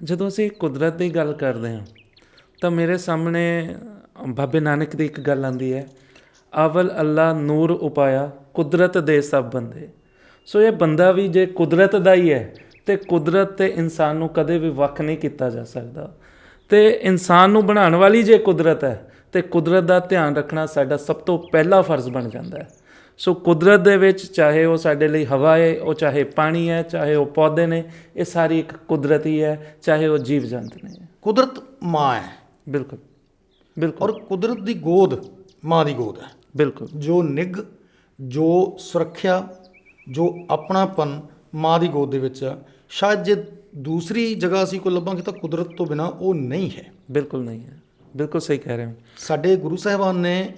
ਜਦੋਂ ਅਸੀਂ ਕੁਦਰਤ ਦੀ ਗੱਲ ਕਰਦੇ ਹਾਂ, ਤਾਂ ਮੇਰੇ ਸਾਹਮਣੇ ਬਾਬੇ ਨਾਨਕ ਦੀ ਇੱਕ ਗੱਲ ਆਂਦੀ ਹੈ ਅਵਲ ਅੱਲਾ ਨੂਰ ਉਪਾਇਆ, ਕੁਦਰਤ ਦੇ ਸਭ ਬੰਦੇ। ਸੋ ਇਹ ਬੰਦਾ ਵੀ ਜੇ ਕੁਦਰਤ ਦਾ ਹੀ ਹੈ, ਤੇ ਕੁਦਰਤ ਤੇ ਇਨਸਾਨ ਨੂੰ ਕਦੇ ਵੀ ਵੱਖ ਨਹੀਂ ਕੀਤਾ ਜਾ ਸਕਦਾ। ਤੇ ਇਨਸਾਨ ਨੂੰ ਬਣਾਉਣ ਵਾਲੀ ਜੇ ਕੁਦਰਤ ਹੈ, ਤੇ ਕੁਦਰਤ ਦਾ ਧਿਆਨ ਰੱਖਣਾ ਸਾਡਾ ਸਭ ਤੋਂ ਪਹਿਲਾ ਫਰਜ਼ ਬਣ ਜਾਂਦਾ ਹੈ। ਸੋ ਕੁਦਰਤ ਦੇ ਵਿੱਚ ਚਾਹੇ ਉਹ ਸਾਡੇ ਲਈ ਹਵਾ ਹੈ ਉਹ ਚਾਹੇ ਪਾਣੀ ਹੈ ਚਾਹੇ ਉਹ ਪੌਦੇ ਨੇ ਇਹ ਸਾਰੀ ਇੱਕ ਕੁਦਰਤੀ ਹੈ ਚਾਹੇ ਉਹ ਜੀਵ ਜੰਤ ਨੇ। ਕੁਦਰਤ ਮਾਂ ਹੈ। ਬਿਲਕੁਲ ਬਿਲਕੁਲ। ਔਰ ਕੁਦਰਤ ਦੀ ਗੋਦ ਮਾਂ ਦੀ ਗੋਦ ਹੈ। ਬਿਲਕੁਲ। ਜੋ ਨਿੱਘ ਜੋ ਸੁਰੱਖਿਆ ਜੋ ਆਪਣਾਪਨ ਮਾਂ ਦੀ ਗੋਦ ਦੇ ਵਿੱਚ ਆ ਸ਼ਾਇਦ ਜੇ ਦੂਸਰੀ ਜਗ੍ਹਾ ਅਸੀਂ ਕੋਈ ਲੱਭਾਂਗੇ ਤਾਂ ਕੁਦਰਤ ਤੋਂ ਬਿਨਾ ਉਹ ਨਹੀਂ ਹੈ। ਬਿਲਕੁਲ ਨਹੀਂ ਹੈ। ਬਿਲਕੁਲ ਸਹੀ ਕਹਿ ਰਹੇ ਹੋ। ਸਾਡੇ ਗੁਰੂ ਸਾਹਿਬਾਨ ਨੇ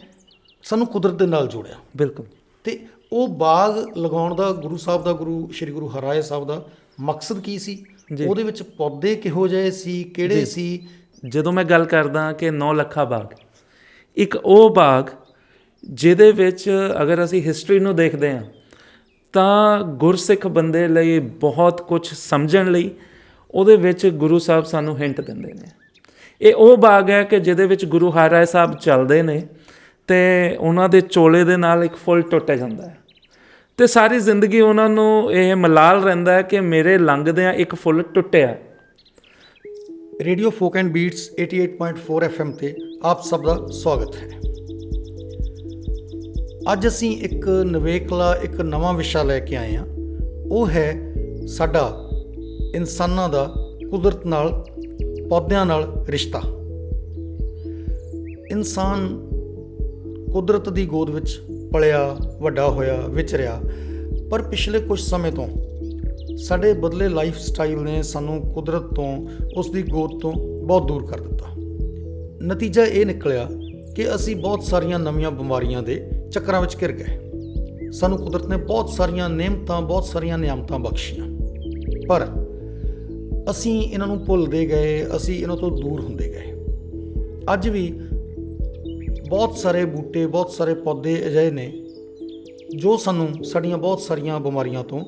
ਸਾਨੂੰ ਕੁਦਰਤ ਦੇ ਨਾਲ ਜੋੜਿਆ। ਬਿਲਕੁਲ। ਤੇ ਉਹ ਬਾਗ ਲਗਾਉਣ ਦਾ ਗੁਰੂ ਸਾਹਿਬ ਦਾ ਗੁਰੂ ਸ੍ਰੀ ਗੁਰੂ ਹਰਾਏ ਸਾਹਿਬ ਦਾ ਮਕਸਦ ਕੀ ਸੀ। ਉਹਦੇ ਵਿੱਚ ਪੌਦੇ ਕਿਹੋ ਜਿਹੇ ਸੀ? ਕਿਹੜੇ ਸੀ? ਜਦੋਂ ਮੈਂ ਗੱਲ ਕਰਦਾ ਕਿ 9 ਲੱਖਾ ਬਾਗ ਇੱਕ ਉਹ ਬਾਗ ਜਿਹਦੇ ਵਿੱਚ ਅਗਰ ਅਸੀਂ ਹਿਸਟਰੀ ਨੂੰ ਦੇਖਦੇ ਹਾਂ ਤਾਂ ਗੁਰਸਿੱਖ ਬੰਦੇ ਲਈ ਬਹੁਤ ਕੁਝ ਸਮਝਣ ਲਈ ਉਹਦੇ ਵਿੱਚ ਗੁਰੂ ਸਾਹਿਬ ਸਾਨੂੰ ਹਿੰਟ ਦਿੰਦੇ ਨੇ। ਇਹ ਉਹ ਬਾਗ ਹੈ ਕਿ ਜਿਹਦੇ ਵਿੱਚ ਗੁਰੂ ਹਰਿਰਾਏ ਸਾਹਿਬ ਚੱਲਦੇ ਨੇ ਤੇ ਉਹਨਾਂ ਦੇ ਚੋਲੇ ਦੇ ਨਾਲ ਇੱਕ ਫੁੱਲ ਟੁੱਟ ਜਾਂਦਾ ਹੈ। ਤੇ ਸਾਰੀ ਜ਼ਿੰਦਗੀ ਉਹਨਾਂ ਨੂੰ ਇਹ ਮਲਾਲ ਰਹਿੰਦਾ ਹੈ ਕਿ ਮੇਰੇ ਲੰਘਦਿਆਂ ਇੱਕ ਫੁੱਲ ਟੁੱਟਿਆ। Radio folk and beats 88.4 FM ਤੇ ਆਪ ਸਭ ਦਾ ਸਵਾਗਤ ਹੈ। ਅੱਜ ਅਸੀਂ ਇੱਕ ਨਵੇਕਲਾ, ਇੱਕ ਨਵਾਂ ਵਿਸ਼ਾ ਲੈ ਕੇ ਆਏ ਹਾਂ। ਉਹ ਹੈ ਸਾਡਾ ਇਨਸਾਨਾਂ ਦਾ ਕੁਦਰਤ ਨਾਲ, ਪੌਦਿਆਂ ਨਾਲ ਰਿਸ਼ਤਾ। ਇਨਸਾਨ ਕੁਦਰਤ ਦੀ ਗੋਦ ਵਿੱਚ ਪਲਿਆ, ਵੱਡਾ ਹੋਇਆ ਵਿਚਰਿਆ ਪਰ ਪਿਛਲੇ ਕੁਝ ਸਮੇਂ ਤੋਂ ਸਾਡੇ ਬਦਲੇ ਲਾਈਫ ਸਟਾਈਲ ਨੇ ਸਾਨੂੰ ਕੁਦਰਤ ਤੋਂ, ਉਸ ਦੀ ਗੋਦ ਤੋਂ ਬਹੁਤ ਦੂਰ ਕਰ ਦਿੱਤਾ। ਨਤੀਜਾ ਇਹ ਨਿਕਲਿਆ ਕਿ ਅਸੀਂ ਬਹੁਤ ਸਾਰੀਆਂ ਨਵੀਆਂ ਬਿਮਾਰੀਆਂ ਦੇ ਚੱਕਰਾਂ ਵਿੱਚ ਘਿਰ ਗਏ। ਸਾਨੂੰ ਕੁਦਰਤ ਨੇ ਬਹੁਤ ਸਾਰੀਆਂ ਨਿਯਮਤਾਂ ਬਹੁਤ ਸਾਰੀਆਂ ਨਿਆਮਤਾਂ ਬਖਸ਼ੀਆਂ। ਪਰ ਅਸੀਂ ਇਹਨਾਂ ਨੂੰ ਭੁੱਲਦੇ ਗਏ, ਅਸੀਂ ਇਹਨਾਂ ਤੋਂ ਦੂਰ ਹੁੰਦੇ ਗਏ। ਅੱਜ ਵੀ ਬਹੁਤ ਸਾਰੇ ਬੂਟੇ, ਬਹੁਤ ਸਾਰੇ ਪੌਦੇ ਅਜਿਹੇ ਨੇ ਜੋ ਸਾਨੂੰ ਸਾਡੀਆਂ ਬਹੁਤ ਸਾਰੀਆਂ ਬਿਮਾਰੀਆਂ ਤੋਂ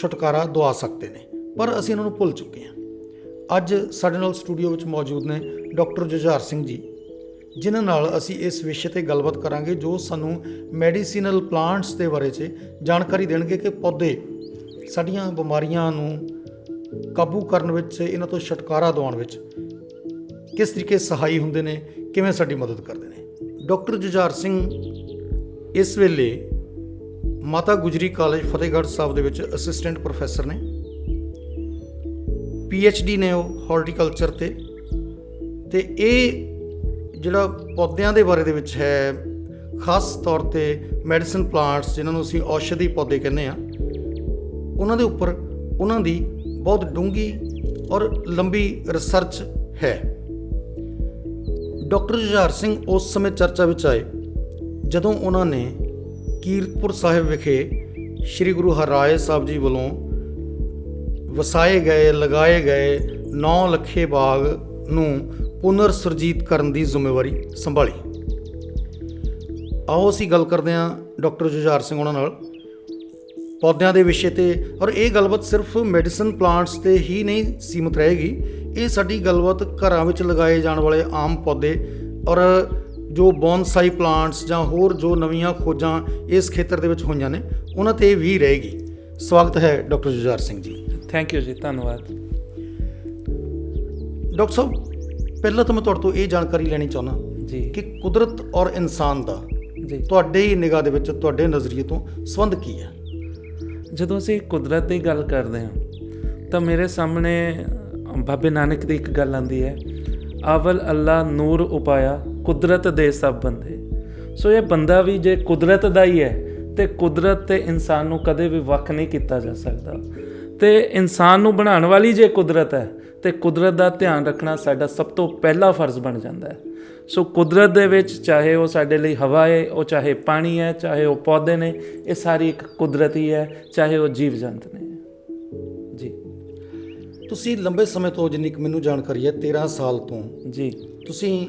ਛੁਟਕਾਰਾ ਦਵਾ ਸਕਦੇ ਨੇ। ਪਰ ਅਸੀਂ ਇਹਨਾਂ ਨੂੰ ਭੁੱਲ ਚੁੱਕੇ ਹਾਂ। ਅੱਜ ਸਾਡੇ ਨਾਲ ਸਟੂਡੀਓ ਵਿੱਚ ਮੌਜੂਦ ਨੇ ਡਾਕਟਰ ਜੁਝਾਰ ਸਿੰਘ ਜੀ, ਜਿਨ੍ਹਾਂ ਨਾਲ ਅਸੀਂ ਇਸ ਵਿਸ਼ੇ ਤੇ ਗੱਲਬਾਤ ਕਰਾਂਗੇ ਜੋ ਸਾਨੂੰ ਮੈਡੀਸਿਨਲ ਪਲਾਂਟਸ ਦੇ ਬਾਰੇ 'ਚ ਜਾਣਕਾਰੀ ਦੇਣਗੇ ਕਿ ਪੌਦੇ ਸਾਡੀਆਂ ਬਿਮਾਰੀਆਂ ਨੂੰ ਕਾਬੂ ਕਰਨ ਵਿੱਚ, ਇਹਨਾਂ ਤੋਂ ਛੁਟਕਾਰਾ ਦਿਵਾਉਣ ਵਿੱਚ ਕਿਸ ਤਰੀਕੇ ਸਹਾਈ ਹੁੰਦੇ ਨੇ, ਕਿਵੇਂ ਸਾਡੀ ਮਦਦ ਕਰਦੇ ਨੇ। ਡਾਕਟਰ ਜੁਝਾਰ ਸਿੰਘ ਇਸ ਵੇਲੇ ਮਾਤਾ ਗੁਜਰੀ ਕਾਲਜ ਫਤਿਹਗੜ੍ਹ ਸਾਹਿਬ ਦੇ ਵਿੱਚ ਅਸਿਸਟੈਂਟ ਪ੍ਰੋਫੈਸਰ ਨੇ। ਡੀ ਨੇ ਉਹ ਹਾਰਟੀਕਲਚਰ ਤੇ। ਤੇ ਇਹ ਜਿਹੜਾ ਪੌਦਿਆਂ ਦੇ ਬਾਰੇ ਦੇ ਵਿੱਚ ਹੈ, ਖਾਸ ਤੌਰ ਤੇ ਮੈਡੀਸਨ ਪਲਾਂਟਸ ਜਿਨ੍ਹਾਂ ਨੂੰ ਅਸੀਂ ਔਸ਼ਧੀ ਪੌਦੇ ਕਹਿੰਦੇ ਆ ਉਹਨਾਂ ਦੇ ਉੱਪਰ ਉਹਨਾਂ ਦੀ ਬਹੁਤ ਡੂੰਗੀ ਔਰ ਲੰਬੀ ਰਿਸਰਚ ਹੈ। ਡਾਕਟਰ ਜੁਝਾਰ ਸਿੰਘ ਉਸ ਸਮੇਂ ਚਰਚਾ ਵਿੱਚ ਆਏ, ਜਦੋਂ ਉਹਨਾਂ ਨੇ ਕੀਰਤਪੁਰ ਸਾਹਿਬ ਵਿਖੇ ਸ੍ਰੀ ਗੁਰੂ ਹਰਿਰਾਏ ਸਾਹਿਬ ਜੀ ਵੱਲੋਂ ਵਸਾਏ ਗਏ, ਲਗਾਏ ਗਏ 9 ਲੱਖੇ ਬਾਗ ਨੂੰ ਪੁਨਰ ਸੁਰਜੀਤ ਕਰਨ ਦੀ ਜ਼ਿੰਮੇਵਾਰੀ ਸੰਭਾਲੀ। ਆਓ ਅਸੀਂ ਗੱਲ ਕਰਦੇ ਹਾਂ ਡਾਕਟਰ ਜੁਝਾਰ ਸਿੰਘ ਉਹਨਾਂ ਨਾਲ। ਪੌਦਿਆਂ ਦੇ ਵਿਸ਼ੇ ਤੇ, ਔਰ ਇਹ ਗੱਲਬਾਤ ਸਿਰਫ ਮੈਡੀਸਨ ਪਲਾਂਟਸ ਤੇ ਹੀ ਨਹੀਂ ਸੀਮਿਤ ਰਹੇਗੀ ਇਹ ਸਾਡੀ ਗੱਲਬਾਤ ਘਰਾਂ ਵਿੱਚ ਲਗਾਏ ਜਾਣ ਵਾਲੇ ਆਮ ਪੌਦੇ ਔਰ ਜੋ ਬੌਨਸਾਈ ਪਲਾਂਟਸ ਜਾਂ ਹੋਰ ਜੋ ਨਵੀਆਂ ਖੋਜਾਂ ਇਸ ਖੇਤਰ ਦੇ ਵਿੱਚ ਹੋਈਆਂ ਨੇ ਉਹਨਾਂ ਤੇ ਵੀ ਰਹੇਗੀ। ਸਵਾਗਤ ਹੈ doctor Jujhar Singh ji. Thank you ਜੀ ਧੰਨਵਾਦ। ਡਾਕਟਰ ਸਾਹਿਬ ਪਹਿਲਾਂ ਤਾਂ ਮੈਂ ਤੁਹਾਡੇ ਤੋਂ ਇਹ ਜਾਣਕਾਰੀ ਲੈਣੀ ਚਾਹੁੰਦਾ ਜੀ। ਕਿ ਕੁਦਰਤ ਔਰ ਇਨਸਾਨ ਦਾ ਜੀ। ਤੁਹਾਡੇ ਹੀ ਨਿਗਾਹ ਦੇ ਵਿੱਚ ਤੁਹਾਡੇ ਨਜ਼ਰੀਏ ਤੋਂ ਸੰਬੰਧ ਕੀ ਹੈ? ਜਦੋਂ ਅਸੀਂ ਕੁਦਰਤ ਦੀ ਗੱਲ ਕਰਦੇ ਹਾਂ ਤਾਂ ਮੇਰੇ ਸਾਹਮਣੇ ਬਾਬੇ ਨਾਨਕ ਦੀ ਇੱਕ ਗੱਲ ਆਂਦੀ ਹੈ ਅਵਲ ਅੱਲਾ ਨੂਰ ਉਪਾਇਆ, ਕੁਦਰਤ ਦੇ ਸਭ ਬੰਦੇ। ਸੋ ਇਹ ਬੰਦਾ ਵੀ ਜੇ ਕੁਦਰਤ ਦਾ ਹੀ ਹੈ, ਤੇ ਕੁਦਰਤ ਤੇ ਇਨਸਾਨ ਨੂੰ ਕਦੇ ਵੀ ਵੱਖ ਨਹੀਂ ਕੀਤਾ ਜਾ ਸਕਦਾ। ਤੇ ਇਨਸਾਨ ਨੂੰ ਬਣਾਉਣ ਵਾਲੀ ਜੇ ਕੁਦਰਤ ਹੈ, ਤੇ ਕੁਦਰਤ ਦਾ ਧਿਆਨ ਰੱਖਣਾ ਸਾਡਾ ਸਭ ਤੋਂ ਪਹਿਲਾ ਫਰਜ਼ ਬਣ ਜਾਂਦਾ ਹੈ। ਸੋ ਕੁਦਰਤ ਦੇ ਵਿੱਚ ਚਾਹੇ ਉਹ ਸਾਡੇ ਲਈ ਹਵਾ ਹੈ, ਉਹ ਚਾਹੇ ਪਾਣੀ ਹੈ, ਚਾਹੇ ਉਹ ਪੌਦੇ ਨੇ, ਇਹ ਸਾਰੀ ਇੱਕ ਕੁਦਰਤੀ ਹੈ, ਚਾਹੇ ਉਹ ਜੀਵ ਜੰਤ ਨੇ। ਤੁਸੀਂ ਲੰਬੇ ਸਮੇਂ ਤੋਂ ਜਿੰਨੀ ਕੁ ਮੈਨੂੰ ਜਾਣਕਾਰੀ ਹੈ 13 ਸਾਲ ਤੋਂ ਜੀ। ਤੁਸੀਂ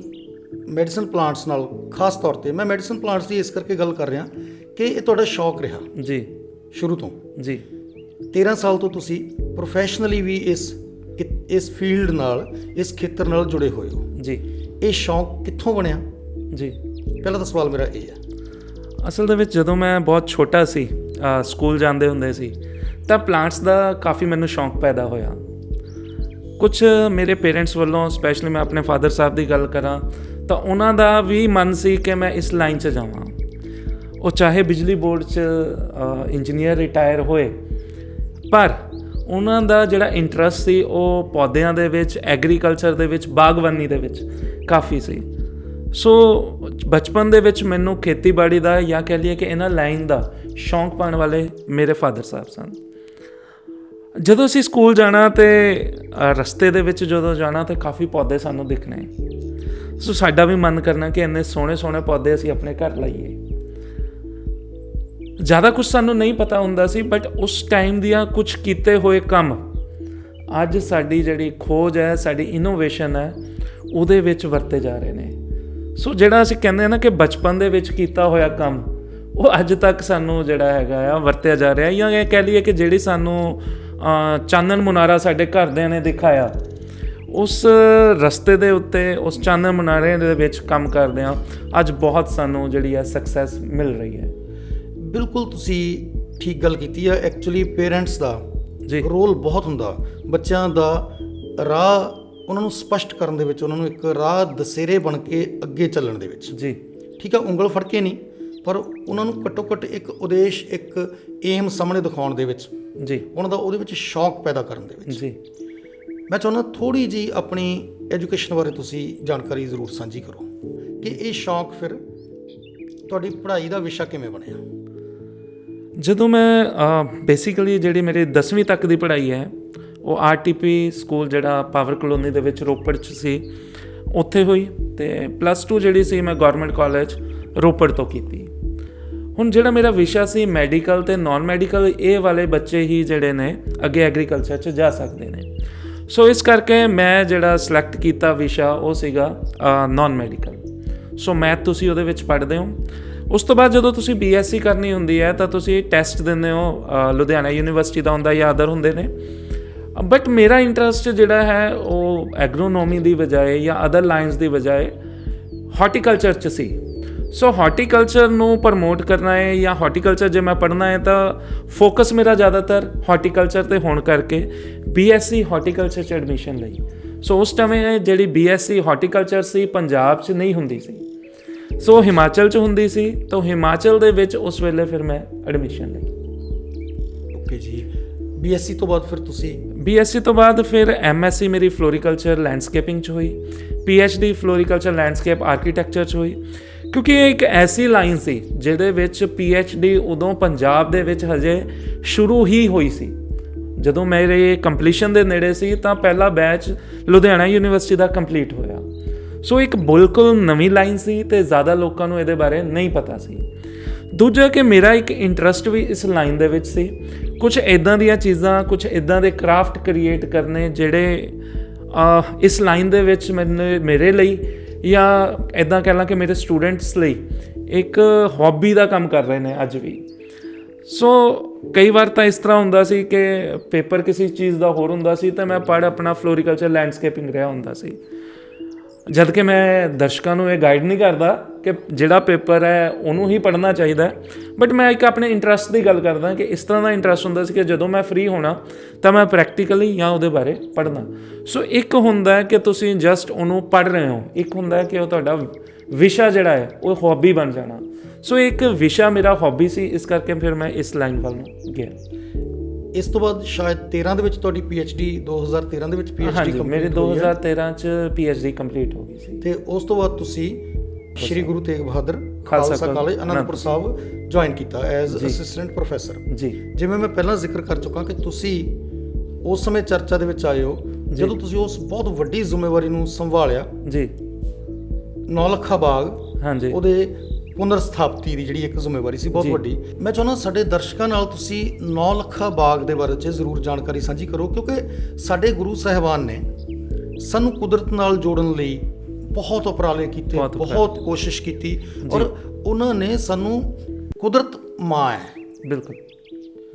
ਮੈਡੀਸਨ ਪਲਾਂਟਸ ਨਾਲ ਖਾਸ ਤੌਰ ਤੇ ਮੈਂ ਮੈਡੀਸਨ ਪਲਾਂਟਸ ਦੀ ਇਸ ਕਰਕੇ ਗੱਲ ਕਰ ਰਿਹਾ ਕਿ ਇਹ ਤੁਹਾਡਾ ਸ਼ੌਕ ਰਿਹਾ। ਜੀ। ਸ਼ੁਰੂ ਤੋਂ। ਜੀ। 13 ਸਾਲ ਤੋਂ ਤੁਸੀਂ ਪ੍ਰੋਫੈਸ਼ਨਲੀ ਵੀ ਇਸ ਇਸ ਫੀਲਡ ਨਾਲ ਇਸ ਖੇਤਰ ਨਾਲ ਜੁੜੇ ਹੋਏ ਹੋ। ਜੀ। ਇਹ ਸ਼ੌਂਕ ਕਿੱਥੋਂ ਬਣਿਆ? ਜੀ। ਪਹਿਲਾ ਤਾਂ ਸਵਾਲ ਮੇਰਾ ਇਹ ਹੈ। ਅਸਲ ਦੇ ਵਿੱਚ ਜਦੋਂ ਮੈਂ ਬਹੁਤ ਛੋਟਾ ਸੀ ਸਕੂਲ ਜਾਂਦੇ ਹੁੰਦੇ ਸੀ ਤਾਂ ਪਲਾਂਟਸ ਦਾ ਕਾਫੀ ਮੈਨੂੰ ਸ਼ੌਂਕ ਪੈਦਾ ਹੋਇਆ। ਕੁਝ ਮੇਰੇ ਪੇਰੈਂਟਸ ਵੱਲੋਂ ਸਪੈਸ਼ਲੀ ਮੈਂ ਆਪਣੇ ਫਾਦਰ ਸਾਹਿਬ ਦੀ ਗੱਲ ਕਰਾਂ, ਤਾਂ ਉਹਨਾਂ ਦਾ ਵੀ ਮਨ ਸੀ ਕਿ ਮੈਂ ਇਸ ਲਾਈਨ 'ਚ ਜਾਵਾਂ। ਉਹ ਚਾਹੇ ਬਿਜਲੀ ਬੋਰਡ 'ਚ ਇੰਜੀਨੀਅਰ ਰਿਟਾਇਰ ਹੋਏ, ਪਰ ਉਹਨਾਂ ਦਾ ਜਿਹੜਾ ਇੰਟਰਸਟ ਸੀ, ਉਹ ਪੌਦਿਆਂ ਦੇ ਵਿੱਚ ਐਗਰੀਕਲਚਰ ਦੇ ਵਿੱਚ, ਬਾਗਬਾਨੀ ਦੇ ਵਿੱਚ ਕਾਫੀ ਸੀ। ਸੋ ਬਚਪਨ ਦੇ ਵਿੱਚ ਮੈਨੂੰ ਖੇਤੀਬਾੜੀ ਦਾ ਜਾਂ ਕਹਿ ਲਈਏ ਕਿ ਇਹਨਾਂ ਲਾਈਨ ਦਾ ਸ਼ੌਂਕ ਪਾਉਣ ਵਾਲੇ ਮੇਰੇ ਫਾਦਰ ਸਾਹਿਬ ਸਨ। ਜਦੋਂ ਅਸੀਂ ਸਕੂਲ ਜਾਣਾ ਤੇ ਰਸਤੇ ਦੇ ਵਿੱਚ ਜਦੋਂ ਜਾਣਾ ਤੇ ਕਾਫੀ ਪੌਦੇ ਸਾਨੂੰ ਦਿਖਣੇ। ਸੋ ਸਾਡਾ ਵੀ ਮਨ ਕਰਨਾ ਕਿ ਇੰਨੇ ਸੋਹਣੇ ਸੋਹਣੇ ਪੌਦੇ ਅਸੀਂ ਆਪਣੇ ਘਰ ਲਾਈਏ। ਜ਼ਿਆਦਾ ਕੁਝ ਸਾਨੂੰ ਨਹੀਂ ਪਤਾ ਹੁੰਦਾ ਸੀ ਬਟ ਉਸ ਟਾਈਮ ਦੀਆਂ ਕੁਝ ਕੀਤੇ ਹੋਏ ਕੰਮ, ਅੱਜ ਸਾਡੀ ਜਿਹੜੀ ਖੋਜ ਹੈ, ਸਾਡੀ ਇਨੋਵੇਸ਼ਨ ਹੈ, ਉਹਦੇ ਵਿੱਚ ਵਰਤੇ ਜਾ ਰਹੇ ਨੇ। ਸੋ ਜਿਹੜਾ ਅਸੀਂ ਕਹਿੰਦੇ ਆ ਨਾ ਕਿ ਬਚਪਨ ਦੇ ਵਿੱਚ ਕੀਤਾ ਹੋਇਆ ਕੰਮ, ਉਹ ਅੱਜ ਤੱਕ ਸਾਨੂੰ ਜਿਹੜਾ ਹੈਗਾ ਆ ਵਰਤਿਆ ਜਾ ਰਿਹਾ ਜਾਂ ਇਹ ਕਹਿ ਲਈਏ ਕਿ ਜਿਹੜੀ ਸਾਨੂੰ ਚਾਨਣ ਮੁਨਾਰਾ ਸਾਡੇ ਘਰਦਿਆਂ ਨੇ ਦਿਖਾਇਆ। ਉਸ ਰਸਤੇ ਦੇ ਉੱਤੇ ਉਸ ਚਾਨਣ ਮੁਨਾਰੇ ਦੇ ਵਿੱਚ ਕੰਮ ਕਰਦੇ ਆ ਅੱਜ ਬਹੁਤ ਸਾਨੂੰ ਜਿਹੜੀ ਹੈ ਸਕਸੈਸ ਮਿਲ ਰਹੀ ਹੈ। ਬਿਲਕੁਲ ਤੁਸੀਂ ਠੀਕ ਗੱਲ ਕੀਤੀ ਹੈ ਐਕਚੁਅਲੀ ਪੇਰੈਂਟਸ ਦਾ ਜੀ। ਰੋਲ ਬਹੁਤ ਹੁੰਦਾ। ਬੱਚਿਆਂ ਦਾ ਰਾਹ ਉਹਨਾਂ ਨੂੰ ਸਪਸ਼ਟ ਕਰਨ ਦੇ ਵਿੱਚ ਉਹਨਾਂ ਨੂੰ ਇੱਕ ਰਾਹ ਦਸੇਰੇ ਬਣ ਕੇ ਅੱਗੇ ਚੱਲਣ ਦੇ ਵਿੱਚ। ਜੀ। ਠੀਕ ਹੈ ਉਂਗਲ ਫੜ ਕੇ ਨਹੀਂ। ਪਰ ਉਹਨਾਂ ਨੂੰ ਘੱਟੋ ਘੱਟ ਇੱਕ ਉਦੇਸ਼ ਇੱਕ ਏਮ ਸਾਹਮਣੇ ਦਿਖਾਉਣ ਦੇ ਵਿੱਚ ਜੀ। ਉਹਨਾਂ ਦਾ ਉਹਦੇ ਵਿੱਚ ਸ਼ੌਕ ਪੈਦਾ ਕਰਨ ਦੇ ਵਿੱਚ। ਜੀ। ਮੈਂ ਚਾਹੁੰਦਾ ਥੋੜੀ ਜੀ ਆਪਣੀ ਐਜੂਕੇਸ਼ਨ ਬਾਰੇ ਤੁਸੀਂ ਜਾਣਕਾਰੀ ਜ਼ਰੂਰ ਸਾਂਝੀ ਕਰੋ ਕਿ ਇਹ ਸ਼ੌਕ ਫਿਰ ਤੁਹਾਡੀ ਪੜ੍ਹਾਈ ਦਾ ਵਿਸ਼ਾ ਕਿਵੇਂ ਬਣਿਆ? ਜਦੋਂ ਮੈਂ ਬੇਸਿਕਲੀ ਜਿਹੜੀ ਮੇਰੀ 10ਵੀਂ ਤੱਕ ਦੀ ਪੜ੍ਹਾਈ ਹੈ ਉਹ ਆਰਟੀਪੀ ਸਕੂਲ ਜਿਹੜਾ ਪਾਵਰ ਕਲੋਨੀ ਦੇ ਵਿੱਚ ਰੋਪੜ 'ਚ ਸੀ ਉੱਥੇ ਹੋਈ ਤੇ ਪਲੱਸ 2 ਜਿਹੜੀ ਸੀ ਮੈਂ ਗਵਰਨਮੈਂਟ ਕਾਲਜ ਰੋਪੜ ਤੋਂ ਕੀਤੀ। ਹੁਣ ਜਿਹੜਾ ਮੇਰਾ ਵਿਸ਼ਾ ਸੀ ਮੈਡੀਕਲ ਤੇ ਨਾਨ ਮੈਡੀਕਲ ਇਹ ਵਾਲੇ ਬੱਚੇ ਹੀ ਜਿਹੜੇ ਨੇ, ਅੱਗੇ ਐਗਰੀਕਲਚਰ 'ਚ ਜਾ ਸਕਦੇ ਨੇ। ਸੋ ਇਸ ਕਰਕੇ ਮੈਂ ਜਿਹੜਾ ਸਿਲੈਕਟ ਕੀਤਾ ਵਿਸ਼ਾ, ਉਹ ਸੀਗਾ ਨਾਨ ਮੈਡੀਕਲ ਸੋ ਮੈਥ ਤੁਸੀਂ ਉਹਦੇ ਵਿੱਚ ਪੜ੍ਹਦੇ ਹੋ। ਉਸ ਤੋਂ ਬਾਅਦ ਜਦੋਂ ਤੁਸੀਂ ਬੀਐਸਸੀ ਕਰਨੀ ਹੁੰਦੀ ਹੈ, ਤਾਂ ਤੁਸੀਂ ਟੈਸਟ ਦਿੰਦੇ ਹੋ ਲੁਧਿਆਣਾ ਯੂਨੀਵਰਸਿਟੀ ਦਾ, ਹੁੰਦਾ ਜਾਂ ਅਦਰ ਹੁੰਦੇ ਨੇ। ਬਟ ਮੇਰਾ ਇੰਟਰਸਟ ਜਿਹੜਾ ਹੈ, ਉਹ ਐਗਰੋਨੋਮੀ ਦੀ ਬਜਾਏ ਜਾਂ ਅਦਰ ਲਾਈਨਸ ਦੀ ਬਜਾਏ ਹਾਰਟੀਕਲਚਰ ਚ ਸੀ। ਸੋ ਹਾਰਟੀਕਲਚਰ ਨੂੰ ਪ੍ਰਮੋਟ ਕਰਨਾ ਹੈ ਜਾਂ ਹਾਰਟੀਕਲਚਰ ਜੇ ਮੈਂ ਪੜ੍ਹਨਾ ਹੈ ਤਾਂ ਫੋਕਸ ਮੇਰਾ ਜ਼ਿਆਦਾਤਰ ਹਾਰਟੀਕਲਚਰ ਤੇ ਹੋਣ ਕਰਕੇ ਬੀਐਸਸੀ ਹਾਰਟੀਕਲਚਰ ਚ ਐਡਮਿਸ਼ਨ ਲਈ। ਸੋ ਉਸ ਟਾਈਮ ਜਿਹੜੀ ਬੀਐਸਸੀ ਹਾਰਟੀਕਲਚਰ ਸੀ ਪੰਜਾਬ 'ਚ ਨਹੀਂ ਹੁੰਦੀ ਸੀ। ਸੋ ਹਿਮਾਚਲ 'ਚ ਹੁੰਦੀ ਸੀ ਤਾਂ ਹਿਮਾਚਲ ਦੇ ਵਿੱਚ ਉਸ ਵੇਲੇ ਫਿਰ ਮੈਂ ਐਡਮਿਸ਼ਨ ਲਈ। ਓਕੇ ਜੀ। ਬੀਐਸਸੀ ਤੋਂ ਬਾਅਦ ਫਿਰ ਤੁਸੀਂ? ਬੀਐਸਸੀ ਤੋਂ ਬਾਅਦ ਫਿਰ ਐਮਐਸਸੀ ਮੇਰੀ ਫਲੋਰੀਕਲਚਰ ਲੈਂਡਸਕੇਪਿੰਗ ਚ ਹੋਈ। ਪੀਐਚਡੀ ਫਲੋਰੀਕਲਚਰ ਲੈਂਡਸਕੇਪ ਆਰਕੀਟੈਕਚਰ ਚ ਹੋਈ। ਕਿਉਂਕਿ ਇਹ ਇੱਕ ਐਸੀ ਲਾਈਨ ਸੀ ਜਿਹਦੇ ਵਿੱਚ ਪੀ ਐੱਚ ਡੀ ਉਦੋਂ ਪੰਜਾਬ ਦੇ ਵਿੱਚ ਹਜੇ ਸ਼ੁਰੂ ਹੀ ਹੋਈ ਸੀ। ਜਦੋਂ ਮੇਰੇ ਕੰਪਲੀਸ਼ਨ ਦੇ ਨੇੜੇ ਸੀ ਤਾਂ ਪਹਿਲਾ ਬੈਚ ਲੁਧਿਆਣਾ ਯੂਨੀਵਰਸਿਟੀ ਦਾ ਕੰਪਲੀਟ ਹੋਇਆ। ਸੋ ਇੱਕ ਬਿਲਕੁਲ ਨਵੀਂ ਲਾਈਨ ਸੀ ਤੇ ਜ਼ਿਆਦਾ ਲੋਕਾਂ ਨੂੰ ਇਹਦੇ ਬਾਰੇ ਨਹੀਂ ਪਤਾ ਸੀ। ਦੂਜਾ ਕਿ ਮੇਰਾ ਇੱਕ ਇੰਟਰਸਟ ਵੀ ਇਸ ਲਾਈਨ ਦੇ ਵਿੱਚ ਸੀ। ਕੁਝ ਇਦਾਂ ਦੀਆਂ ਚੀਜ਼ਾਂ ਕੁਝ ਇਦਾਂ ਦੇ ਕਰਾਫਟ ਕ੍ਰੀਏਟ ਕਰਨੇ ਜਿਹੜੇ ਇਸ ਲਾਈਨ ਦੇ ਵਿੱਚ ਮੈਨੂੰ, ਮੇਰੇ ਲਈ ਜਾਂ ਇਦਾਂ ਕਹਿ ਲਾਂ ਕਿ ਮੇਰੇ ਸਟੂਡੈਂਟਸ ਲਈ ਇੱਕ ਹੌਬੀ ਦਾ ਕੰਮ ਕਰ ਰਹੇ ਨੇ ਅੱਜ ਵੀ। ਸੋ ਕਈ ਵਾਰ ਤਾਂ ਇਸ ਤਰ੍ਹਾਂ ਹੁੰਦਾ ਸੀ ਕਿ ਪੇਪਰ ਕਿਸੇ ਚੀਜ਼ ਦਾ ਹੋਰ ਹੁੰਦਾ ਸੀ ਤਾਂ ਮੈਂ ਪੜ੍ਹ ਆਪਣਾ ਫਲੋਰੀਕਲਚਰ ਲੈਂਡਸਕੇਪਿੰਗ ਰਿਹਾ ਹੁੰਦਾ ਸੀ। ਜਦ ਕਿ ਮੈਂ ਦਰਸ਼ਕਾਂ ਨੂੰ ਇਹ ਗਾਈਡ ਨਹੀਂ ਕਰਦਾ ਕਿ ਜਿਹੜਾ ਪੇਪਰ ਹੈ ਉਹਨੂੰ ਹੀ ਪੜ੍ਹਨਾ ਚਾਹੀਦਾ ਬਟ ਮੈਂ ਇੱਕ ਆਪਣੇ ਇੰਟਰਸਟ ਦੀ ਗੱਲ ਕਰਦਾ ਕਿ ਇਸ ਤਰ੍ਹਾਂ ਦਾ ਇੰਟਰਸਟ ਹੁੰਦਾ ਸੀ ਕਿ ਜਦੋਂ ਮੈਂ ਫ੍ਰੀ ਹੋਣਾ, ਤਾਂ ਮੈਂ ਪ੍ਰੈਕਟੀਕਲੀ ਜਾਂ ਉਹਦੇ ਬਾਰੇ ਪੜ੍ਹਨਾ। ਸੋ ਇੱਕ ਹੁੰਦਾ ਕਿ ਤੁਸੀਂ ਜਸਟ ਉਹਨੂੰ ਪੜ੍ਹ ਰਹੇ ਹੋ। ਇੱਕ ਹੁੰਦਾ ਕਿ ਉਹ ਤੁਹਾਡਾ ਵਿਸ਼ਾ ਜਿਹੜਾ ਹੈ, ਉਹ ਹੌਬੀ ਬਣ ਜਾਣਾ। ਸੋ ਇੱਕ ਵਿਸ਼ਾ ਮੇਰਾ ਹੌਬੀ ਸੀ, ਇਸ ਕਰਕੇ ਫਿਰ ਮੈਂ ਇਸ ਲਾਈਨ ਵੱਲ ਨੂੰ ਗਿਆ। ਇਸ ਤੋਂ ਬਾਅਦ ਸ਼ਾਇਦ 13 ਦੇ ਵਿੱਚ ਤੁਹਾਡੀ ਪੀਐਚਡੀ 2013 ਦੇ ਵਿੱਚ ਪੀਐਚਡੀ ਮੇਰੀ ਕੰਪਲੀਟ ਹੋਈ ਹੈ। 2013 ਚ ਪੀਐਚਡੀ ਕੰਪਲੀਟ ਹੋ ਗਈ ਸੀ। ਤੇ ਉਸ ਤੋਂ ਬਾਅਦ ਤੁਸੀਂ ਸ਼੍ਰੀ ਗੁਰੂ ਤੇਗ ਬਹਾਦਰ ਖਾਲਸਾ ਕਾਲਜ ਅਨੰਦਪੁਰ ਸਾਹਿਬ ਜੁਆਇਨ ਕੀਤਾ ਐਜ਼ ਅਸਿਸਟੈਂਟ ਪ੍ਰੋਫੈਸਰ ਜੀ। ਜਿਵੇਂ ਮੈਂ ਪਹਿਲਾਂ ਜ਼ਿਕਰ ਕਰ ਚੁੱਕਾ ਕਿ ਤੁਸੀਂ ਉਸ ਸਮੇਂ ਚਰਚਾ ਦੇ ਵਿੱਚ ਆਏ ਹੋ ਜਦੋਂ ਤੁਸੀਂ ਉਸ ਬਹੁਤ ਵੱਡੀ ਜ਼ਿੰਮੇਵਾਰੀ ਨੂੰ ਸੰਭਾਲਿਆ ਜੀ। ਨੌਲੱਖਾ ਬਾਗ ਹਾਂਜੀ। ਉਹਦੇ ਪੁਨਰ ਸਥਾਪਤੀ ਦੀ ਜਿਹੜੀ ਇੱਕ ਜ਼ਿੰਮੇਵਾਰੀ ਸੀ ਬਹੁਤ। ਵੱਡੀ। ਮੈਂ ਚਾਹੁੰਦਾ ਸਾਡੇ ਦਰਸ਼ਕਾਂ ਨਾਲ ਤੁਸੀਂ ਨੌਲੱਖਾ ਬਾਗ ਦੇ ਬਾਰੇ 'ਚ ਜ਼ਰੂਰ ਜਾਣਕਾਰੀ ਸਾਂਝੀ ਕਰੋ ਕਿਉਂਕਿ ਸਾਡੇ ਗੁਰੂ ਸਾਹਿਬਾਨ ਨੇ ਸਾਨੂੰ ਕੁਦਰਤ ਨਾਲ ਜੋੜਨ ਲਈ ਬਹੁਤ ਉਪਰਾਲੇ ਕੀਤੇ ਬਹੁਤ ਕੋਸ਼ਿਸ਼ ਕੀਤੀ ਔਰ ਉਹਨਾਂ ਨੇ ਸਾਨੂੰ ਕੁਦਰਤ ਮਾਂ ਹੈ। ਬਿਲਕੁਲ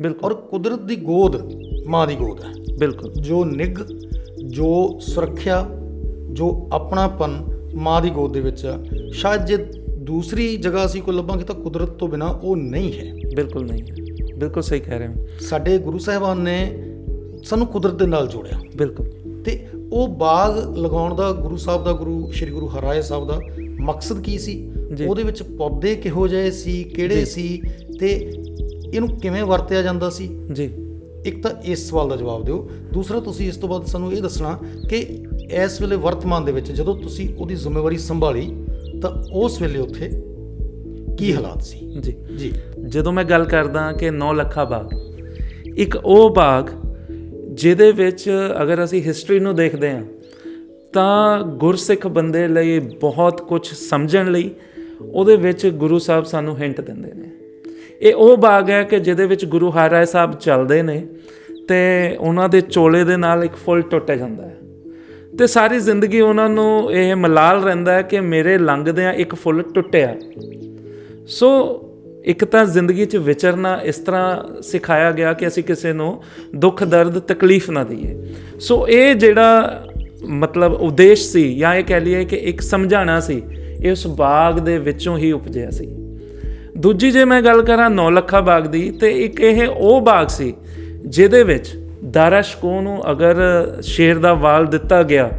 ਬਿਲਕੁਲ। ਔਰ ਕੁਦਰਤ ਦੀ ਗੋਦ ਮਾਂ ਦੀ ਗੋਦ ਹੈ। ਬਿਲਕੁਲ। ਜੋ ਨਿੱਘ ਜੋ ਸੁਰੱਖਿਆ ਜੋ ਆਪਣਾਪਨ ਮਾਂ ਦੀ ਗੋਦ ਦੇ ਵਿੱਚ ਸ਼ਾਇਦ ਜੇ ਦੂਸਰੀ ਜਗ੍ਹਾ ਅਸੀਂ ਕੋਈ ਲੱਭਾਂਗੇ ਤਾਂ ਕੁਦਰਤ ਤੋਂ ਬਿਨਾ ਉਹ ਨਹੀਂ ਹੈ। ਬਿਲਕੁਲ ਨਹੀਂ। ਹੈ। ਬਿਲਕੁਲ ਸਹੀ ਕਹਿ ਰਹੇ ਹੋ। ਸਾਡੇ ਗੁਰੂ ਸਾਹਿਬਾਨ ਨੇ ਸਾਨੂੰ ਕੁਦਰਤ ਦੇ ਨਾਲ ਜੋੜਿਆ। ਬਿਲਕੁਲ। ਤੇ ਉਹ ਬਾਗ ਲਗਾਉਣ ਦਾ ਗੁਰੂ ਸਾਹਿਬ ਦਾ ਗੁਰੂ ਸ੍ਰੀ ਗੁਰੂ ਹਰਾਏ ਸਾਹਿਬ ਦਾ ਮਕਸਦ ਕੀ ਸੀ। ਉਹਦੇ ਵਿੱਚ ਪੌਦੇ ਕਿਹੋ ਜਿਹੇ ਸੀ ਕਿਹੜੇ। ਸੀ? ਤੇ ਇਹਨੂੰ ਕਿਵੇਂ ਵਰਤਿਆ ਜਾਂਦਾ ਸੀ? ਜੀ। ਇੱਕ ਤਾਂ ਇਸ ਸਵਾਲ ਦਾ ਜਵਾਬ ਦਿਓ। ਦੂਸਰਾ ਤੁਸੀਂ ਇਸ ਤੋਂ ਬਾਅਦ ਸਾਨੂੰ ਇਹ ਦੱਸਣਾ ਕਿ ਇਸ ਵੇਲੇ ਵਰਤਮਾਨ ਦੇ ਵਿੱਚ ਜਦੋਂ ਤੁਸੀਂ ਉਹਦੀ ਜ਼ਿੰਮੇਵਾਰੀ ਸੰਭਾਲੀ ਤਾਂ ਉਸ ਵੇਲੇ ਉੱਥੇ ਕੀ ਹਾਲਾਤ ਸੀ? ਜੀ। ਜੀ। ਜਦੋਂ ਮੈਂ ਗੱਲ ਕਰਦਾ ਕਿ 9 ਲੱਖਾ ਬਾਗ ਇੱਕ ਉਹ ਬਾਗ ਜਿਹਦੇ ਵਿੱਚ ਅਗਰ ਅਸੀਂ ਹਿਸਟਰੀ ਨੂੰ ਦੇਖਦੇ ਹਾਂ ਤਾਂ ਗੁਰਸਿੱਖ ਬੰਦੇ ਲਈ ਬਹੁਤ ਕੁਝ ਸਮਝਣ ਲਈ ਉਹਦੇ ਵਿੱਚ ਗੁਰੂ ਸਾਹਿਬ ਸਾਨੂੰ ਹਿੰਟ ਦਿੰਦੇ ਨੇ। ਇਹ ਉਹ ਬਾਗ ਹੈ ਕਿ ਜਿਹਦੇ ਵਿੱਚ ਗੁਰੂ ਹਰਿਰਾਏ ਸਾਹਿਬ ਚੱਲਦੇ ਨੇ ਤੇ ਉਹਨਾਂ ਦੇ ਚੋਲੇ ਦੇ ਨਾਲ ਇੱਕ ਫੁੱਲ ਟੁੱਟ ਜਾਂਦਾ ਹੈ। ਤੇ ਸਾਰੀ ਜ਼ਿੰਦਗੀ ਉਹਨਾਂ ਨੂੰ ਇਹ ਮਲਾਲ ਰਹਿੰਦਾ ਹੈ ਕਿ ਮੇਰੇ ਲੰਘਦਿਆਂ ਇੱਕ ਫੁੱਲ ਟੁੱਟਿਆ। ਸੋ ਇੱਕ ਤਾਂ ਜ਼ਿੰਦਗੀ 'ਚ ਵਿਚਰਨਾ ਇਸ ਤਰ੍ਹਾਂ ਸਿਖਾਇਆ ਗਿਆ ਕਿ ਅਸੀਂ ਕਿਸੇ ਨੂੰ ਦੁੱਖ, ਦਰਦ, ਤਕਲੀਫ ਨਾ ਦਈਏ। ਸੋ ਇਹ ਜਿਹੜਾ ਮਤਲਬ ਉਦੇਸ਼ ਸੀ ਜਾਂ ਇਹ ਕਹਿ ਲਈਏ ਕਿ ਇੱਕ ਸਮਝਾਣਾ ਸੀ, ਇਹ ਉਸ ਬਾਗ ਦੇ ਵਿੱਚੋਂ ਹੀ ਉਪਜਿਆ ਸੀ। ਦੂਜੀ ਜੇ ਮੈਂ ਗੱਲ ਕਰਾਂ ਨੌਲੱਖਾ ਬਾਗ ਦੀ, ਤੇ ਇੱਕ ਇਹ ਉਹ ਬਾਗ ਸੀ ਜਿਹਦੇ ਵਿੱਚ ਦਾਰਸ਼ਕੋ ਨੂੰ ਅਗਰ ਸ਼ੇਰ ਦਾ ਵਾਲ ਦਿੱਤਾ ਗਿਆ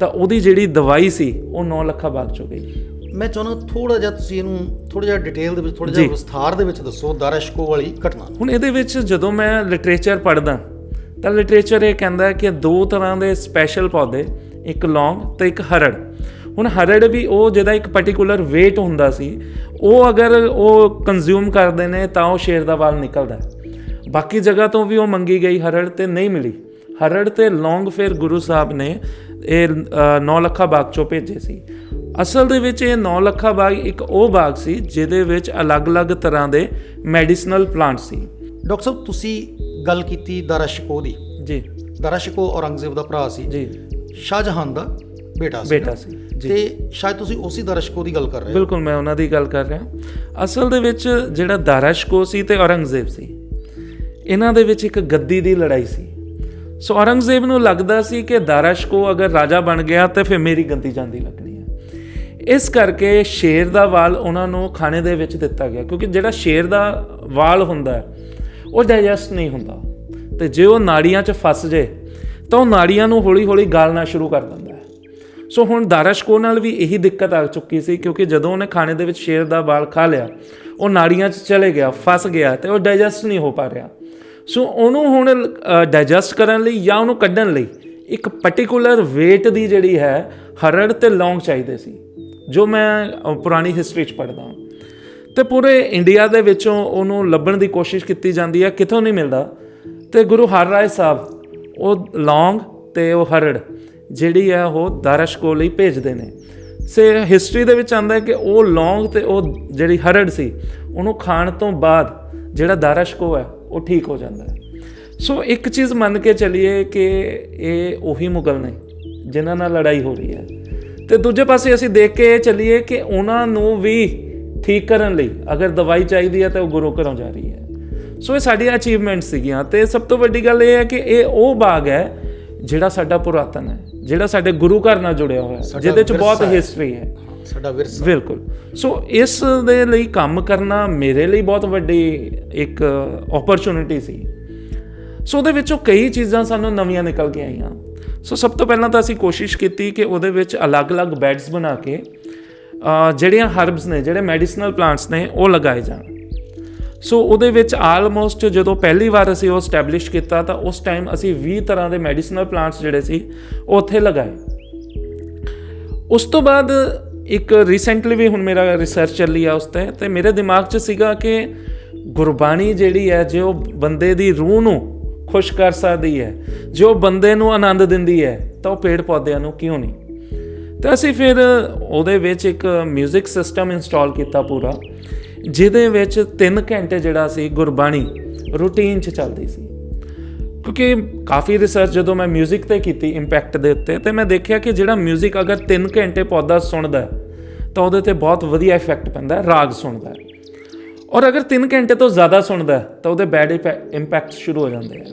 ਤਾਂ ਉਹਦੀ ਜਿਹੜੀ ਦਵਾਈ ਸੀ ਉਹ 9 ਲੱਖਾ ਬਾਗ ਚੋਂ ਗਈ ਮੈਂ ਚਾਹੁੰਦਾ ਥੋੜਾ ਜਿਹਾ ਤੁਸੀਂ ਇਹਨੂੰ ਥੋੜਾ ਜਿਹਾ ਡਿਟੇਲ ਦੇ ਵਿੱਚ ਥੋੜਾ। ਜਿਹਾ ਵਿਸਥਾਰ ਦੇ ਵਿੱਚ ਦੱਸੋ ਦਾਰਸ਼ਕੋ ਵਾਲੀ ਘਟਨਾ ਹੁਣ ਇਹਦੇ ਵਿੱਚ ਜਦੋਂ ਮੈਂ ਲਿਟਰੇਚਰ ਪੜ੍ਹਦਾ ਤਾਂ ਲਿਟਰੇਚਰ ਇਹ ਕਹਿੰਦਾ ਕਿ ਦੋ ਤਰ੍ਹਾਂ ਦੇ ਸਪੈਸ਼ਲ ਪੌਦੇ ਇੱਕ ਲੌਂਗ ਤੇ ਇੱਕ ਹਰੜ ਹੁਣ ਹਰੜ ਵੀ ਉਹ ਜਿਹਦਾ ਇੱਕ ਪਾਰਟਿਕੂਲਰ weight ਹੁੰਦਾ ਸੀ ਉਹ ਅਗਰ ਉਹ ਕੰਜ਼ਿਊਮ ਕਰਦੇ ਨੇ ਤਾਂ ਉਹ ਸ਼ੇਰ ਦਾ ਵਾਲ ਨਿਕਲਦਾ ਹੈ। ਬਾਕੀ ਜਗ੍ਹਾ ਤੋਂ ਵੀ ਉਹ ਮੰਗੀ ਗਈ ਹਰੜ ਤੇ ਨਹੀਂ ਮਿਲੀ। ਹਰੜ ਤੇ ਲੌਂਗ ਫਿਰ ਗੁਰੂ ਸਾਹਿਬ ਨੇ ਇਹ 9 ਲੱਖਾ ਬਾਗ ਚੋਂ ਭੇਜੇ ਸੀ। ਅਸਲ ਦੇ ਵਿੱਚ ਇਹ 9 ਲੱਖਾ ਬਾਗ ਇੱਕ ਉਹ ਬਾਗ ਸੀ ਜਿਹਦੇ ਵਿੱਚ ਅਲੱਗ-ਅਲੱਗ ਤਰ੍ਹਾਂ ਦੇ ਮੈਡੀਸਨਲ ਪਲਾਂਟ ਸੀ। ਡਾਕਟਰ ਸਾਹਿਬ ਤੁਸੀਂ ਗੱਲ ਕੀਤੀ ਦਾਰਸ਼ਕੋ ਦੀ। ਜੀ। ਦਾਰਸ਼ਕੋ ਔਰੰਗਜ਼ੇਬ ਦਾ ਭਰਾ ਸੀ। ਜੀ। ਸ਼ਾਹਜਹਾਨ ਦਾ ਬੇਟਾ ਸੀ ਬੇਟਾ ਸੀ ਜੀ। ਤੇ ਸ਼ਾਇਦ ਤੁਸੀਂ ਉਸੇ ਦਾਰਸ਼ਕੋ ਦੀ ਗੱਲ ਕਰ ਰਹੇ ਹੋ। ਬਿਲਕੁਲ ਮੈਂ ਉਹਨਾਂ ਦੀ ਗੱਲ ਕਰ ਰਿਹਾ। ਅਸਲ ਦੇ ਵਿੱਚ ਜਿਹੜਾ ਦਾਰਾਸ਼ਕੋ ਸੀ ਤੇ ਔਰੰਗਜ਼ੇਬ ਸੀ। ਇਹਨਾਂ ਦੇ ਵਿੱਚ ਇੱਕ ਗੱਦੀ ਦੀ ਲੜਾਈ ਸੀ। ਸੋ ਔਰੰਗਜ਼ੇਬ ਨੂੰ ਲੱਗਦਾ ਸੀ ਕਿ ਦਾਰਾਸ਼ਕੋ ਅਗਰ ਰਾਜਾ ਬਣ ਗਿਆ ਤੇ ਫਿਰ ਮੇਰੀ ਗੰਦੀ ਜਾਂਦੀ ਲੱਗਣੀ ਹੈ। ਇਸ ਕਰਕੇ ਸ਼ੇਰ ਦਾ ਵਾਲ ਉਹਨਾਂ ਨੂੰ ਖਾਣੇ ਦੇ ਵਿੱਚ ਦਿੱਤਾ ਗਿਆ, ਕਿਉਂਕਿ ਜਿਹੜਾ ਸ਼ੇਰ ਦਾ ਵਾਲ ਹੁੰਦਾ ਉਹ ਡਾਈਜੈਸਟ ਨਹੀਂ ਹੁੰਦਾ। ਤੇ ਜੇ ਉਹ ਨਾੜੀਆਂ 'ਚ ਫਸ ਜੇ, ਤਾਂ ਉਹ ਨਾੜੀਆਂ ਨੂੰ ਹੌਲੀ-ਹੌਲੀ ਗਾਲਣਾ ਸ਼ੁਰੂ ਕਰ ਦਿੰਦਾ ਹੈ। ਸੋ ਹੁਣ ਦਾਰਸ਼ਕੋ ਨਾਲ ਵੀ ਇਹੀ ਦਿੱਕਤ ਆ ਚੁੱਕੀ ਸੀ, ਕਿਉਂਕਿ ਜਦੋਂ ਉਹਨੇ ਖਾਣੇ ਦੇ ਵਿੱਚ ਸ਼ੇਰ ਦਾ ਵਾਲ ਖਾ ਲਿਆ, ਉਹ ਨਾੜੀਆਂ 'ਚ ਚਲੇ ਗਿਆ, ਫਸ ਗਿਆ ਤੇ ਉਹ ਡਾਈਜੈਸਟ ਨਹੀਂ ਹੋ ਪਾ ਰਿਹਾ। ਸੋ ਉਹਨੂੰ ਹੁਣ ਡਾਈਜੈਸਟ ਕਰਨ ਲਈ ਜਾਂ ਉਹਨੂੰ ਕੱਢਣ ਲਈ ਇੱਕ ਪਾਰਟਿਕੂਲਰ weight ਦੀ ਜਿਹੜੀ ਹੈ ਹਰੜ ਤੇ ਲੌਂਗ ਚਾਹੀਦੇ ਸੀ, ਜੋ ਮੈਂ ਪੁਰਾਣੀ ਹਿਸਟਰੀ 'ਚ ਪੜ੍ਹਦਾ ਹਾਂ। ਤੇ ਪੂਰੇ ਇੰਡੀਆ ਦੇ ਵਿੱਚੋਂ ਉਹਨੂੰ ਲੱਭਣ ਦੀ ਕੋਸ਼ਿਸ਼ ਕੀਤੀ ਜਾਂਦੀ ਹੈ, ਕਿਥੋਂ ਨਹੀਂ ਮਿਲਦਾ। ਤੇ ਗੁਰੂ ਹਰ ਹਰਰਾਏ ਸਾਹਿਬ, ਉਹ ਲੌਂਗ ਤੇ ਉਹ ਹਰੜ ਜਿਹੜੀ ਹੈ ਉਹ ਦਾਰਸ਼ਕੋ ਲਈ ਭੇਜਦੇ ਨੇ। ਸੇ ਹਿਸਟਰੀ ਦੇ ਵਿੱਚ ਆਂਦਾ ਹੈ ਕਿ ਉਹ ਲੌਂਗ ਤੇ ਉਹ ਜਿਹੜੀ ਹਰੜ ਸੀ, ਉਹਨੂੰ ਖਾਣ ਤੋਂ ਬਾਅਦ ਜਿਹੜਾ ਦਾਰਸ਼ਕੋ ਹੈ ਉਹ ਠੀਕ ਹੋ ਜਾਂਦਾ ਹੈ। ਸੋ ਇੱਕ ਚੀਜ਼ ਮੰਨ ਕੇ ਚੱਲੀਏ ਕਿ ਇਹ ਉਹੀ ਮੁਗਲ ਨੇ ਜਿਨ੍ਹਾਂ ਨਾਲ ਲੜਾਈ ਹੋ ਰਹੀ ਹੈ। ਤੇ ਦੂਜੇ ਪਾਸੇ ਅਸੀਂ ਦੇਖ ਕੇ ਚੱਲੀਏ ਕਿ ਉਹਨਾਂ ਨੂੰ ਵੀ ਠੀਕ ਕਰਨ ਲਈ ਅਗਰ ਦਵਾਈ ਚਾਹੀਦੀ ਹੈ ਤਾਂ ਉਹ ਗੁਰੂ ਘਰੋਂ ਜਾ ਰਹੀ ਹੈ। ਸੋ ਇਹ ਸਾਡੀਆਂ ਅਚੀਵਮੈਂਟ ਸੀਗੀਆਂ ਤੇ ਸਭ ਤੋਂ ਵੱਡੀ ਗੱਲ ਇਹ ਹੈ ਕਿ ਇਹ ਉਹ ਬਾਗ ਹੈ ਜਿਹੜਾ ਸਾਡਾ ਪੁਰਾਤਨ ਹੈ ਜਿਹੜਾ ਸਾਡੇ ਗੁਰੂ ਘਰ ਨਾਲ ਜੁੜਿਆ ਹੋਇਆ ਹੈ ਜਿਹਦੇ 'ਚ ਬਹੁਤ। ਹਿਸਟਰੀ ਹੈ। ਸਾਡਾ ਵਿਰਸਾ। ਬਿਲਕੁਲ। ਸੋ ਇਸ ਦੇ ਲਈ ਕੰਮ ਕਰਨਾ ਮੇਰੇ ਲਈ ਬਹੁਤ ਵੱਡੀ ਇੱਕ ਓਪਰਚੁਨਿਟੀ ਸੀ। ਸੋ ਉਹਦੇ ਵਿੱਚੋਂ ਕਈ ਚੀਜ਼ਾਂ ਸਾਨੂੰ ਨਵੀਆਂ ਨਿਕਲ ਕੇ ਆਈਆਂ। ਸੋ ਸਭ ਤੋਂ ਪਹਿਲਾਂ ਤਾਂ ਅਸੀਂ ਕੋਸ਼ਿਸ਼ ਕੀਤੀ ਕਿ ਉਹਦੇ ਵਿੱਚ ਅਲੱਗ-ਅਲੱਗ ਬੈਡਸ ਬਣਾ ਕੇ ਜਿਹੜੀਆਂ ਹਰਬਸ ਨੇ, ਜਿਹੜੇ ਮੈਡੀਸਨਲ ਪਲਾਂਟਸ ਨੇ, ਉਹ ਲਗਾਏ ਜਾਣ। ਸੋ ਉਹਦੇ ਵਿੱਚ ਆਲਮੋਸਟ ਜਦੋਂ ਪਹਿਲੀ ਵਾਰ ਅਸੀਂ ਉਹ ਸਟੈਬਲਿਸ਼ ਕੀਤਾ ਤਾਂ ਉਸ ਟਾਈਮ ਅਸੀਂ 20 ਤਰ੍ਹਾਂ ਦੇ ਮੈਡੀਸਨਲ ਪਲਾਂਟਸ ਜਿਹੜੇ ਸੀ, ਉਹ ਉੱਥੇ ਲਗਾਏ। ਉਸ ਤੋਂ ਬਾਅਦ ਇੱਕ ਰੀਸੈਂਟਲੀ ਵੀ ਹੁਣ ਮੇਰਾ ਰਿਸਰਚ ਚੱਲੀ ਆ ਉਸ ਤੇ ਤੇ ਮੇਰੇ ਦਿਮਾਗ 'ਚ ਸੀਗਾ ਕਿ ਗੁਰਬਾਣੀ ਜਿਹੜੀ ਹੈ, ਜੇ ਉਹ ਬੰਦੇ ਦੀ ਰੂਹ ਨੂੰ ਖੁਸ਼ ਕਰ ਸਕਦੀ ਹੈ, ਜੇ ਉਹ ਬੰਦੇ ਨੂੰ ਆਨੰਦ ਦਿੰਦੀ ਹੈ, ਤਾਂ ਉਹ ਪੇੜ ਪੌਦਿਆਂ ਨੂੰ ਕਿਉਂ ਨਹੀਂ? ਤਾਂ ਅਸੀਂ ਫਿਰ ਉਹਦੇ ਵਿੱਚ ਇੱਕ 뮤직 ਸਿਸਟਮ ਇੰਸਟਾਲ ਕੀਤਾ ਪੂਰਾ, ਜਿਹਦੇ ਵਿੱਚ 3 ਘੰਟੇ ਜਿਹੜਾ ਸੀ ਗੁਰਬਾਣੀ ਰੂਟੀਨ 'ਚ ਚੱਲਦੀ ਸੀ। ਕਿਉਂਕਿ ਕਾਫੀ ਰਿਸਰਚ ਜਦੋਂ ਮੈਂ 뮤직 ਤੇ ਕੀਤੀ ਇੰਪੈਕਟ ਦੇ ਉੱਤੇ ਤੇ ਮੈਂ ਦੇਖਿਆ ਕਿ ਜਿਹੜਾ 뮤직 ਅਗਰ 3 ਘੰਟੇ ਪੌਦਾ ਸੁਣਦਾ ਹੈ, ਤਾਂ ਉਹਦੇ ਤੇ ਬਹੁਤ ਵਧੀਆ ਇਫੈਕਟ ਪੈਂਦਾ ਹੈ, ਰਾਗ ਸੁਣਦਾ ਹੈ। ਔਰ ਅਗਰ 3 ਘੰਟੇ ਤੋਂ ਜ਼ਿਆਦਾ ਸੁਣਦਾ ਹੈ, ਤਾਂ ਉਹਦੇ ਬੈਡ ਇੰਪੈਕਟ ਸ਼ੁਰੂ ਹੋ ਜਾਂਦੇ ਆ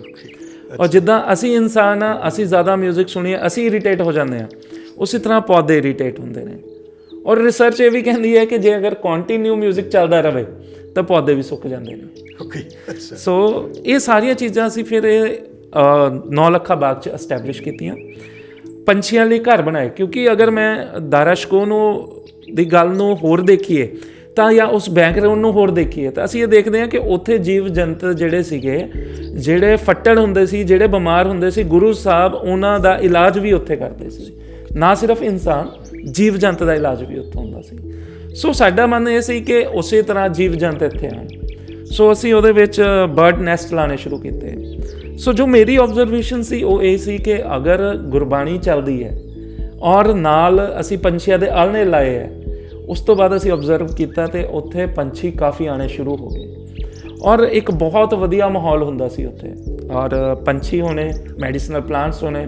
ਔਰ ਜਿੱਦਾਂ ਅਸੀਂ ਇਨਸਾਨ ਆ ਅਸੀਂ ਜ਼ਿਆਦਾ 뮤직 ਸੁਣੀਏ ਅਸੀਂ ਇਰੀਟੇਟ ਹੋ ਜਾਂਦੇ ਆ ਉਸੇ ਤਰ੍ਹਾਂ ਪੌਦੇ ਇਰੀਟੇਟ ਹੁੰਦੇ ਨੇ ਔਰ ਰਿਸਰਚ ਇਹ ਵੀ ਕਹਿੰਦੀ ਹੈ ਕਿ ਜੇ ਅਗਰ ਕੰਟੀਨਿਊ 뮤직 ਚੱਲਦਾ ਰਹੇ ਤਾਂ ਪੌਦੇ ਵੀ ਸੁੱਕ ਜਾਂਦੇ ਨੇ। ਓਕੇ ਅੱਛਾ। ਸੋ ਇਹ ਸਾਰੀਆਂ ਚੀਜ਼ਾਂ ਅਸੀਂ ਫਿਰ ਇਹ ਅ, ਨੌ ਲੱਖਾ ਬਾਗ ਚ ਐਸਟੈਬਲਿਸ਼ ਕੀਤੀਆਂ। ਪੰਛੀਆਂ ਲਈ ਘਰ ਬਣਾਏ ਕਿਉਂਕਿ ਅਗਰ ਮੈਂ ਦਾਰਾਸ਼ਕੋ ਨੂੰ ਦੀ ਗੱਲ ਨੂੰ ਹੋਰ ਦੇਖੀਏ ਤਾਂ ਜਾਂ ਉਸ ਬੈਕਗ੍ਰਾਉਂਡ ਨੂੰ ਹੋਰ ਦੇਖੀਏ ਤਾਂ ਅਸੀਂ ਇਹ ਦੇਖਦੇ ਹਾਂ ਕਿ ਉੱਥੇ ਜੀਵ ਜੰਤ ਜਿਹੜੇ ਸੀਗੇ ਜਿਹੜੇ ਫੱਟੜ ਹੁੰਦੇ ਸੀ ਜਿਹੜੇ ਬਿਮਾਰ ਹੁੰਦੇ ਸੀ ਗੁਰੂ ਸਾਹਿਬ ਉਹਨਾਂ ਦਾ ਇਲਾਜ ਵੀ ਉੱਥੇ ਕਰਦੇ ਸੀ। ਨਾ ਸਿਰਫ ਇਨਸਾਨ ਜੀਵ ਜੰਤ ਦਾ ਇਲਾਜ ਵੀ ਉੱਥੇ ਹੁੰਦਾ ਸੀ। ਸੋ ਸਾਡਾ ਮਨ ਇਹ ਸੀ ਕਿ ਉਸੇ ਤਰ੍ਹਾਂ ਜੀਵ ਜੰਤ ਇੱਥੇ ਆਣ ਸੋ ਅਸੀਂ ਉਹਦੇ ਵਿੱਚ ਬਰਡ ਨੈਸਟ ਲਾਣੇ ਸ਼ੁਰੂ ਕੀਤੇ। ਸੋ ਜੋ ਮੇਰੀ ਆਬਜ਼ਰਵੇਸ਼ਨ ਸੀ, ਉਹ ਇਹ ਸੀ ਕਿ ਅਗਰ ਗੁਰਬਾਣੀ ਚੱਲਦੀ ਹੈ ਔਰ ਨਾਲ ਅਸੀਂ ਪੰਛੀਆਂ ਦੇ ਆਲਣੇ ਲਾਏ ਹੈ, ਉਸ ਤੋਂ ਬਾਅਦ ਅਸੀਂ ਆਬਜ਼ਰਵ ਕੀਤਾ ਤੇ ਉੱਥੇ ਪੰਛੀ ਕਾਫੀ ਆਣੇ ਸ਼ੁਰੂ ਹੋ ਗਏ। ਔਰ ਇੱਕ ਬਹੁਤ ਵਧੀਆ ਮਾਹੌਲ ਹੁੰਦਾ ਸੀ ਉੱਥੇ। ਔਰ ਪੰਛੀ ਹੋਣੇ ਮੈਡੀਸਨਲ ਪਲਾਂਟਸ ਹੋਣੇ,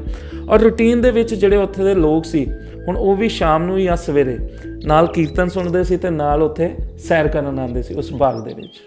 ਔਰ ਰੂਟੀਨ ਦੇ ਵਿੱਚ ਜਿਹੜੇ ਉੱਥੇ ਦੇ ਲੋਕ ਸੀ, ਹੁਣ ਉਹ ਵੀ ਸ਼ਾਮ ਨੂੰ ਜਾਂ ਸਵੇਰੇ ਨਾਲ ਕੀਰਤਨ ਸੁਣਦੇ ਸੀ ਤੇ ਨਾਲ ਉੱਥੇ ਸੈਰ ਕਰਨ ਆਉਂਦੇ ਸੀ ਉਸ ਬਾਗ ਦੇ ਵਿੱਚ।